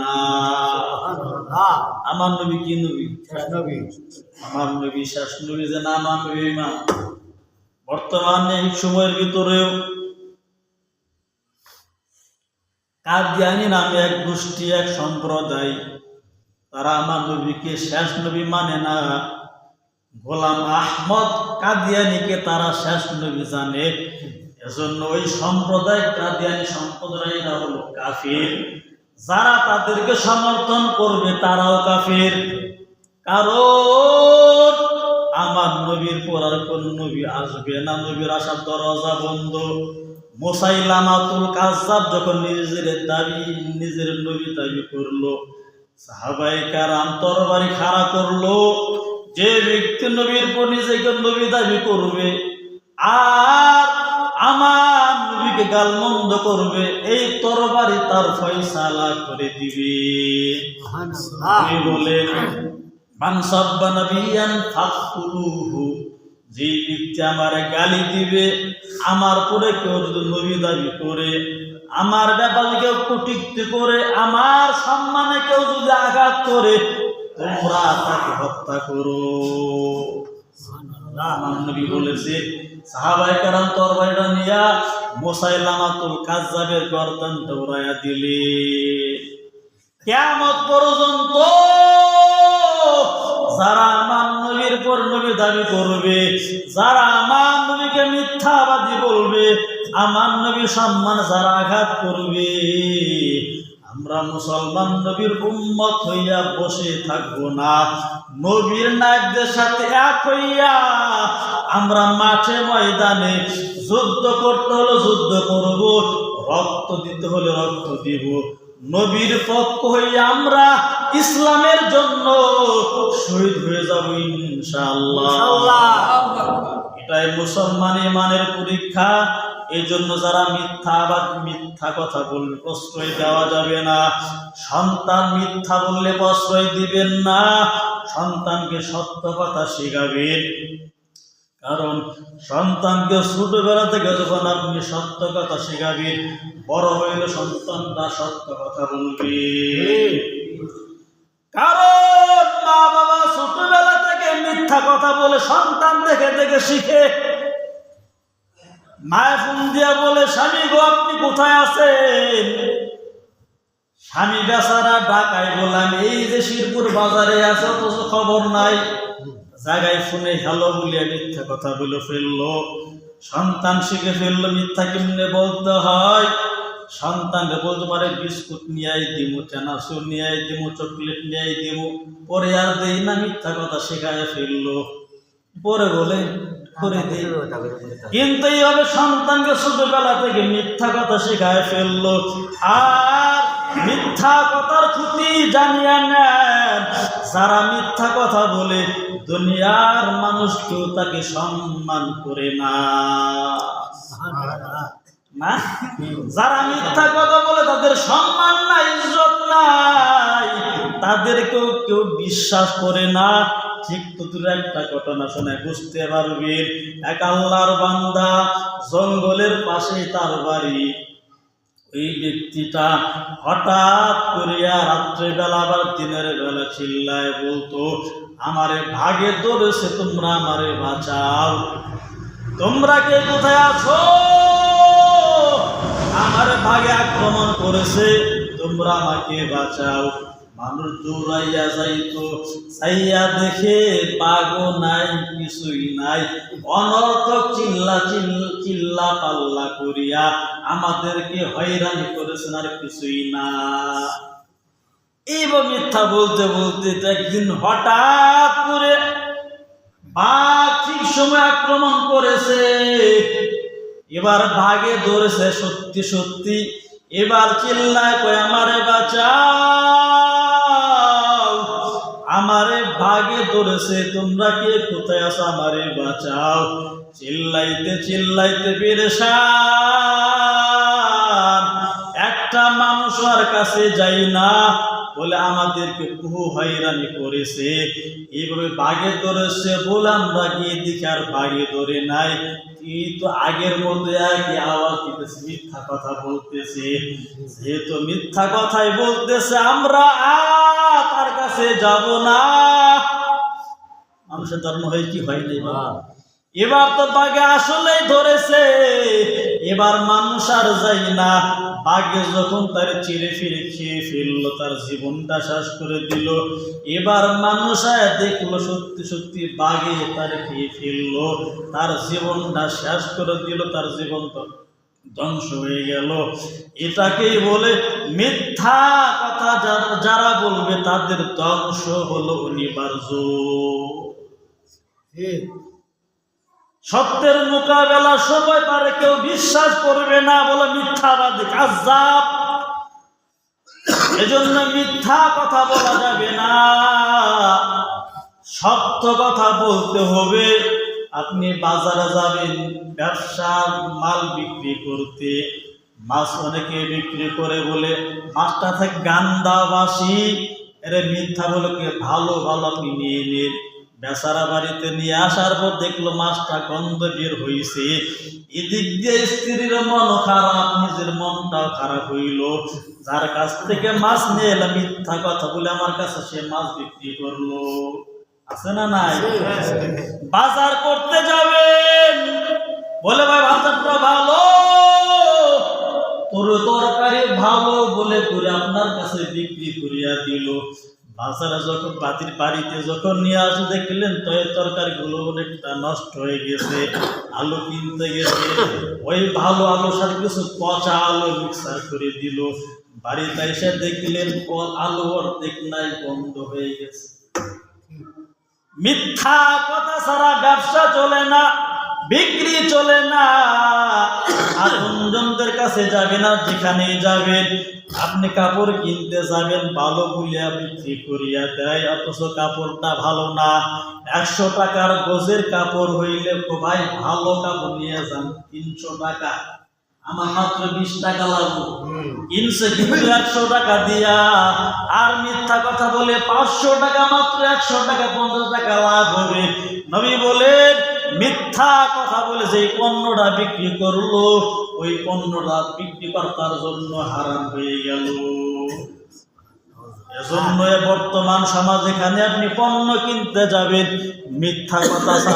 না আমার নবী কি নবী? শেষ নবী আমার নবী শেষ নবী যে না আমার নবী মা বর্তমানে এই সময়ের ভিতরেও কাদিয়ানি নামে এক গোষ্ঠী এক সম্প্রদায় তারা আমার নবীকে শেষ নবী মানে না। গোলাম আহমদ কাদিয়ানিকে তারা শেষ নবী জানে। এজন্য ওই সম্প্রদায় কাদিয়ানি সম্প্রদায়রা হলো কাফির। যারা তাদেরকে সমর্থন করবে তারাও কাফির। কারণ আমার নবীর পর আর কোন নবী আসবে না। নবীর আসার দরজা বন্ধ। মোসাইলামাতুল কাজ্জাব যখন নিজের দাবি, নিজের নবী দাবি করল সাহাবাই কারাম তরবারি খাড়া করল, যে ব্যক্তি নবীর পর নিজেকে নবী দাবি করবে, আর আমার নবীকে গালমন্দ করবে এই তরবারি তার ফয়সালা করে দিবে। বলেন যে ব্যক্তি আমার গালি দিবে আমার পরে কেউ যদি নবী দাবি করে আমার ব্যাপারে কেউ কটুক্তি করে আমার সম্মানে কেউ যদি আঘাত করে তোমরা তাকে হত্যা করো। আমার নবী বলেছে সাহাবাই তরবারিটা নিয়া মোসাইলামাতুল কাজাবের গর্দান দৌড়াইয়া দিলে। কেমন পর্যন্ত যারা আমার পর নবী দাবি করবে, যারা আমার নবীকে মিথ্যাবাদী বলবে, আমার নবী সম্মান যারা আঘাত করবে আমরা মুসলমান নবীর উম্মত হইয়া বসে থাকব না। নবীর নায়কদের সাথে এক হইয়া আমরা মাঠে ময়দানে যুদ্ধ করতে হলে যুদ্ধ করব রক্ত দিতে হলে রক্ত দিব। নবীর পক্ষ হইয়া আমরা ইসলামের জন্য শহীদ হয়ে যাব ইনশাআল্লাহ। এটাই মুসলমান ইমানের পরীক্ষা। এই জন্য যারা মিথ্যা বা মিথ্যা কথা বলবে প্রশ্রয় দেওয়া যাবে না। সন্তান মিথ্যা বললে প্রশ্রয় দিবেন না। সন্তানকে সত্য কথা শেখাবেন। কারণ সন্তানকে ছোটবেলা থেকে যখন আপনি সত্য কথা শেখাবেন, বড় হইলে সন্তানটা সত্য কথা বলবে। কারণ মা বাবা ছোটবেলা থেকে মিথ্যা কথা বলে সন্তান দেখে দেখে শিখে মায়ের ফোন দিয়া বলে, স্বামী গো, আপনি কোথায় আছেন? স্বামী বেচারা ডাকায় বললাম, এই যে শিরপুর বাজারে আছে অথচ খবর নাই? জায়গায় ফোনে হ্যালো বলিয়া মিথ্যা কথা বলে ফেলল। সন্তান শিখে ফেলল, মিথ্যা কেমনে বলতে হয়? সন্তানকে বল তোমার বিস্কুট নিয়ে দিমু চানাচুর নিয়ে দিমু, চকলেট নিয়ে দিমু। পরে আর দেই না, মিথ্যা কথা শেখায় ফেলল। পরে বলে করে দিই। কিন্তু এইভাবে সন্তানকে ছোটবেলা থেকে মিথ্যা কথা শেখায় ফেলল। আর মিথ্যা কথার ক্ষতি জানিয়ে নেন। যারা মিথ্যা কথা বলে দুনিয়ার মানুষ কেউ তাকে সম্মান করে না। না? যারা মিথ্যা কথা বলে তাদের সম্মান নাই ইজ্জত নাই। তাদেরকেও কেউ বিশ্বাস করে না। ঠিক তোর একটা ঘটনা শুনে বুঝতে পারবি। এক আল্লাহর বান্দা জঙ্গলের পাশে তার বাড়ি। ওই ব্যক্তিটা হঠাৎ করিয়া রাত্রেবেলা আবার দিনের বেলা চিল্লায় বলতো, আমারে ভাগে ধরেছে, তোমরা আমারে বাঁচাও। তোমরা কে কোথায় আছো? আমার ভাগে আক্রমণ করেছে, তোমরা আমাকে বাঁচাও। মানুষ দৌড়াইয়া যাইতো, চাইয়া দেখে পাগো নাই, কিছুই নাই। অনর্থক চিল্লা চিল্লা পাল্লা করিয়া আমাদেরকে হয়রানি করেছেন আর কিছুই না। এইবার মিথ্যা বলতে বলতে একদিন হঠাৎ করে বাঘ ঠিক সময় আক্রমণ করেছে। এবার ভাগে ধরেছে, সত্যি সত্যি। এবার চিল্লায় কয়, আমারে বাঁচাও। ধরেছে তোমরা কে? কোথায় আছো আমারে বাঁচাও। চিল্লাইতে চিল্লাইতে পেরেশান। একটা মানুষ আর কাছে যাই না বলে আমাদেরকে বহু হয়রানি করেছে। এইভাবে বাগে ধরেছে বলে আমরা গিয়ে দেখি আর বাগে ধরে নাই। কিন্তু আগের মতো একই আওয়াজ দিতেছে, মিথ্যা কথা বলতেছে। যেহেতু মিথ্যা কথাই বলতেছে, আমরা তার কাছে যাব না। মানুষের ধর্ম হয় কি হয়নি এবার তো বাঘে আসলেই ধরেছে। এবার মানুষ আর যাই না। বাঘে যখন তার চিরে ফিরে খেয়ে ফেলল তার জীবনটা শেষ করে দিল। এবার মানুষ দেখল সত্যি সত্যি বাঘে তার খেয়ে ফেলল। তার জীবনটা শেষ করে দিল তার জীবন তো ধ্বংস হয়ে গেল। এটাকেই বলে মিথ্যা কথা যারা যারা বলবে তাদের ধ্বংস হলো অনিবার্য। সত্যের মোকাবেলা সময় তার কেউ বিশ্বাস করবে না বলে মিথ্যাবাদী কাজাব এজন্য মিথ্যা কথা বলা যাবে না। সত্য কথা বলতে হবে। আপনি বাজারে যাবেন ব্যবসার মাল বিক্রি করতে। মাছ অনেকে বিক্রি করে বলে, মাছটা থাকে গান্দা বাসি এর মিথ্যা বলে ভালো ভালো আপনি নিয়ে নিন। বেচারা বাড়িতে নিয়ে আসার পর দেখল মাছটা গন্ধ বের হয়েছে এদিক দিয়ে স্ত্রীর মন খারাপ নিজের মনটাও খারাপ হইল। যার কাছ থেকে মাছ নিয়ে এলাম মিথ্যা কথা বলে আমার কাছে সে মাছ বিক্রি করল। আছে না নাই? বাজার করতে যাবেন। বলে ভাই বাজারটা ভালো। তোর তরকারি ভালো বলে করে আপনার কাছে বিক্রি করিয়া দিল। বাজারে যখন বাতির বাড়িতে যখন নিয়ে আসে, দেখলেন তো এই তরকারিগুলো অনেকটা নষ্ট হয়ে গেছে, আলু কিনতে গেছে। ওই ভালো আলুর সাথে কিছু পচা আলু মিক্সার করে দিল। বাড়িতে এসে দেখলেন আলু অর্ধেক নাই, বন্ধ হয়ে গেছে। মিথ্যা কথা ছাড়া ব্যবসা চলে না, বিক্রি চলে না। আপনজনদের কাছে যাবেন আর যেখানে যাবেন, আপনি কাপড় কিনতে যাবেন ভালো বলিয়া বিক্রি করিয়া দেয়, অথচ কাপড়টা ভালো না। একশো টাকার গোজের কাপড় হইলে তো ভাই, ভালো কাপড় নিয়ে যান, তিনশো টাকা। আমার মাত্র বিশ টাকা লাগবে। কিনছে কিন্তু একশো টাকা দিয়া। আর মিথ্যা কথা বলে পাঁচশো টাকা মাত্র একশো টাকা পঞ্চাশ টাকা লাভ হবে। নবী বলেন মিথ্যা কথা বলে যে পণ্যটা বিক্রি করল ওই পণ্যটা বিক্রি কর্তার জন্য হারাম হয়ে গেল। এজন্য বর্তমান সমাজ এখানে আপনি পণ্য কিনতে যাবেন মিথ্যা কথা